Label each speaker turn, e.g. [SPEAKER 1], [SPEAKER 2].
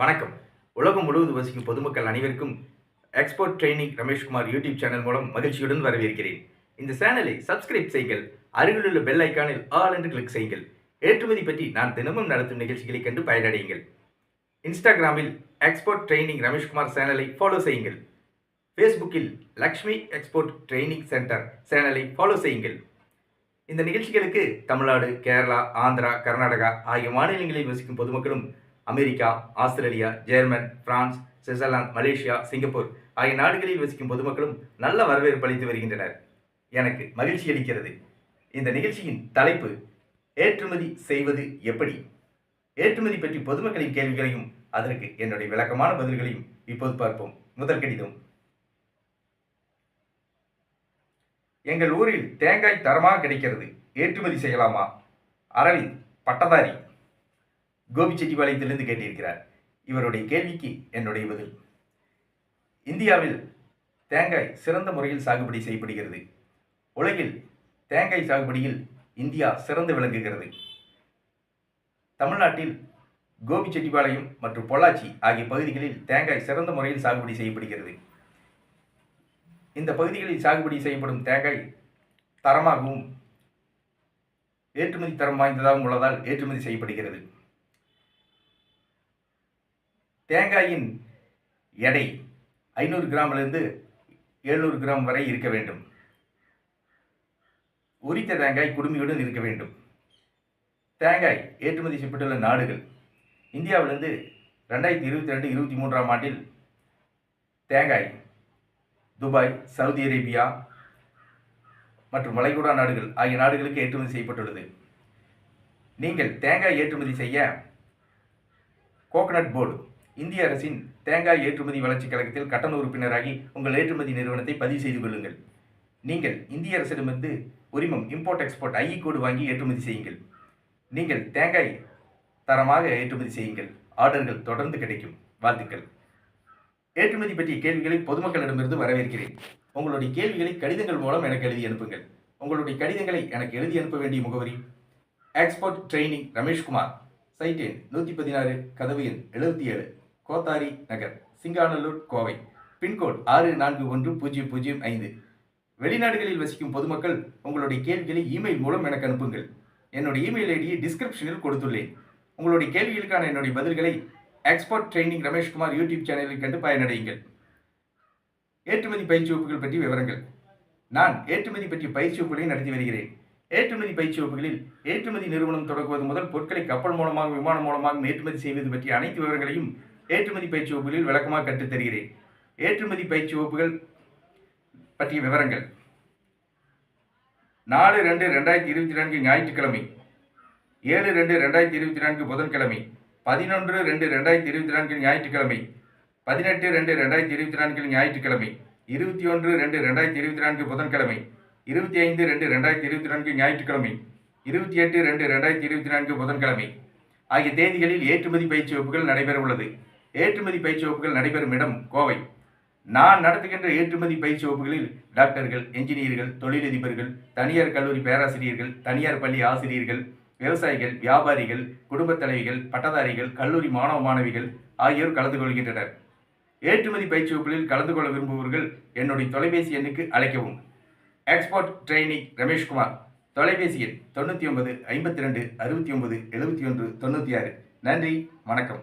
[SPEAKER 1] வணக்கம். உலகம் முழுவதும் வசிக்கும் பொதுமக்கள் அனைவருக்கும் export training Rameshkumar YouTube channel மூலம் மகிழ்ச்சியுடன் வரவேற்கிறேன். இந்த சேனலை சப்ஸ்கிரைப் செய்யுங்கள். அருகிலுள்ள பெல் ஐக்கானில் ஆல் என்று கிளிக் செய்யுங்கள். ஏற்றுமதி பற்றி நான் தினமும் நடத்தும் நிகழ்ச்சிகளை கண்டு பயனடையுங்கள். இன்ஸ்டாகிராமில் எக்ஸ்போர்ட் ட்ரைனிங் ரமேஷ்குமார் சேனலை ஃபாலோ செய்யுங்கள். ஃபேஸ்புக்கில் லக்ஷ்மி எக்ஸ்போர்ட் ட்ரைனிங் சென்டர் சேனலை ஃபாலோ செய்யுங்கள். இந்த நிகழ்ச்சிகளுக்கு தமிழ்நாடு கேரளா ஆந்திரா கர்நாடகா ஆகிய மாநிலங்களில் வசிக்கும் பொதுமக்களும் America Australia German France Switzerland Malaysia Singapore ஆகிய நாடுகளில் வசிக்கும் பொதுமக்களும் நல்ல வரவேற்பு அளித்து வருகின்றனர். எனக்கு மகிழ்ச்சி அளிக்கிறது. இந்த நிகழ்ச்சியின் தலைப்பு ஏற்றுமதி செய்வது எப்படி? ஏற்றுமதி பற்றி பொதுமக்களின் கேள்விகளையும் அதற்கு என்னுடைய விளக்கமான பதில்களையும் இப்போது பார்ப்போம். முதல் கடிதம். எங்கள் ஊரில் தேங்காய் தரமாக கிடைக்கிறது. ஏற்றுமதி செய்யலாமா? அரவிந்த் பட்டதாரி. கோபிச்செட்டிப்பாளையத்திலிருந்து கேட்டிருக்கிறார். இவருடைய கேள்விக்கு என்னுடைய பதில். இந்தியாவில் தேங்காய் சிறந்த முறையில் சாகுபடி செய்யப்படுகிறது. உலகில் தேங்காய் சாகுபடியில் இந்தியா சிறந்து விளங்குகிறது. தமிழ்நாட்டில் கோபிச்செட்டிப்பாளையம் மற்றும் பொள்ளாச்சி ஆகிய பகுதிகளில் தேங்காய் சிறந்த முறையில் சாகுபடி செய்யப்படுகிறது. இந்த பகுதிகளில் சாகுபடி செய்யப்படும் தேங்காய் தரமாகவும் ஏற்றுமதி தரம் வாய்ந்ததாகவும் உள்ளதால் ஏற்றுமதி செய்யப்படுகிறது. தேங்காயின் எடை ஐநூறு கிராமிலிருந்து எழுநூறு கிராம் வரை இருக்க வேண்டும். உரித்த தேங்காய் குடுமையுடன் இருக்க வேண்டும். தேங்காய் ஏற்றுமதி செய்யப்பட்டுள்ள நாடுகள். இந்தியாவிலிருந்து ரெண்டாயிரத்தி இருபத்தி ரெண்டு இருபத்தி மூன்றாம் ஆண்டில் தேங்காய் துபாய் சவுதி அரேபியா மற்றும் வளைகுடா நாடுகள் ஆகிய நாடுகளுக்கு ஏற்றுமதி செய்யப்பட்டுள்ளது. நீங்கள் தேங்காய் ஏற்றுமதி செய்ய கோகனட் போர்டு இந்திய அரசின் தேங்காய் ஏற்றுமதி வளர்ச்சிக் கழகத்தில் கட்டண உறுப்பினராகி உங்கள் ஏற்றுமதி நிறுவனத்தை பதிவு செய்து கொள்ளுங்கள். நீங்கள் இந்திய அரசிடமிருந்து உரிமம் இம்போர்ட் எக்ஸ்போர்ட் ஐஇ கோடு வாங்கி ஏற்றுமதி செய்யுங்கள். நீங்கள் தேங்காய் தரமாக ஏற்றுமதி செய்யுங்கள். ஆர்டர்கள் தொடர்ந்து கிடைக்கும். வாழ்த்துக்கள். ஏற்றுமதி பற்றிய கேள்விகளை பொதுமக்களிடமிருந்து வரவேற்கிறேன். உங்களுடைய கேள்விகளை கடிதங்கள் மூலம் எனக்கு எழுதி அனுப்புங்கள். உங்களுடைய கடிதங்களை எனக்கு எழுதி அனுப்ப வேண்டிய முகவரி எக்ஸ்போர்ட் ட்ரைனிங் ரமேஷ்குமார். சைட் எண் நூற்றி பதினாறு கதவு எண் எழுபத்தி ஏழு. கோத்தாரி நகர் சிங்காநல்லூர் கோவை. பின்கோட் ஆறு நான்கு ஒன்று பூஜ்ஜியம் பூஜ்ஜியம் ஐந்து. வெளிநாடுகளில் வசிக்கும் பொதுமக்கள் உங்களுடைய கேள்விகளை இமெயில் மூலம் எனக்கு அனுப்புங்கள். என்னுடைய இமெயில் ஐடியை டிஸ்கிரிப்ஷனில் கொடுத்துள்ளேன். உங்களுடைய கேள்விகளுக்கான என்னுடைய பதில்களை எக்ஸ்போர்ட் ட்ரைனிங் ரமேஷ்குமார் யூடியூப் சேனலில் கண்டு பயனடையுங்கள். ஏற்றுமதி பயிற்சி வகுப்புகள் பற்றி விவரங்கள். நான் ஏற்றுமதி பற்றிய பயிற்சி வகுப்புகளை நடத்தி வருகிறேன். ஏற்றுமதி பயிற்சி வகுப்புகளில் ஏற்றுமதி நிறுவனம் தொடங்குவது முதல் பொருட்களை கப்பல் மூலமாக விமானம் மூலமாக ஏற்றுமதி செய்வது பற்றிய அனைத்து விவரங்களையும் ஏற்றுமதி பயிற்சி வகுப்புகளில் விளக்கமாக கற்றுத் தருகிறேன். ஏற்றுமதி பயிற்சி வகுப்புகள் பற்றிய விவரங்கள். நாலு ரெண்டு ரெண்டாயிரத்தி இருபத்தி நான்கு ஞாயிற்றுக்கிழமை. ஏழு ரெண்டு ரெண்டாயிரத்தி இருபத்தி நான்கு புதன்கிழமை. பதினொன்று ரெண்டு ரெண்டாயிரத்தி இருபத்தி நான்கு ஞாயிற்றுக்கிழமை. பதினெட்டு ரெண்டு ரெண்டாயிரத்தி இருபத்தி நான்கு ஞாயிற்றுக்கிழமை. இருபத்தி ஒன்று ரெண்டு ரெண்டாயிரத்தி இருபத்தி நான்கு புதன்கிழமை. இருபத்தி ஐந்து ரெண்டு ரெண்டாயிரத்தி இருபத்தி நான்கு ஞாயிற்றுக்கிழமை. இருபத்தி எட்டு ரெண்டு ரெண்டாயிரத்தி இருபத்தி நான்கு புதன்கிழமை. ஆகிய தேதிகளில் ஏற்றுமதி பயிற்சி வகுப்புகள் நடைபெற உள்ளது ஏற்றுமதி பயிற்சி வகுப்புகள் நடைபெறும் இடம் கோவை. நான் நடத்துகின்ற ஏற்றுமதி பயிற்சி வகுப்புகளில் டாக்டர்கள் என்ஜினியர்கள் தொழிலதிபர்கள் தனியார் கல்லூரி பேராசிரியர்கள் தனியார் பள்ளி ஆசிரியர்கள் விவசாயிகள் வியாபாரிகள் குடும்பத் தலைவிகள் பட்டதாரிகள் கல்லூரி மாணவ மாணவிகள் ஆகியோர் கலந்து கொள்கின்றனர். ஏற்றுமதி பயிற்சி வகுப்புகளில் கலந்து கொள்ள விரும்புபவர்கள் என்னுடைய தொலைபேசி எண்ணுக்கு அழைக்கவும். எக்ஸ்போர்ட் ட்ரைனிங் ரமேஷ்குமார் தொலைபேசி எண் தொண்ணூற்றி ஒன்பது ஐம்பத்தி ரெண்டு அறுபத்தி ஒன்பது எழுபத்தி ஒன்று தொண்ணூற்றி ஆறு. நன்றி வணக்கம்.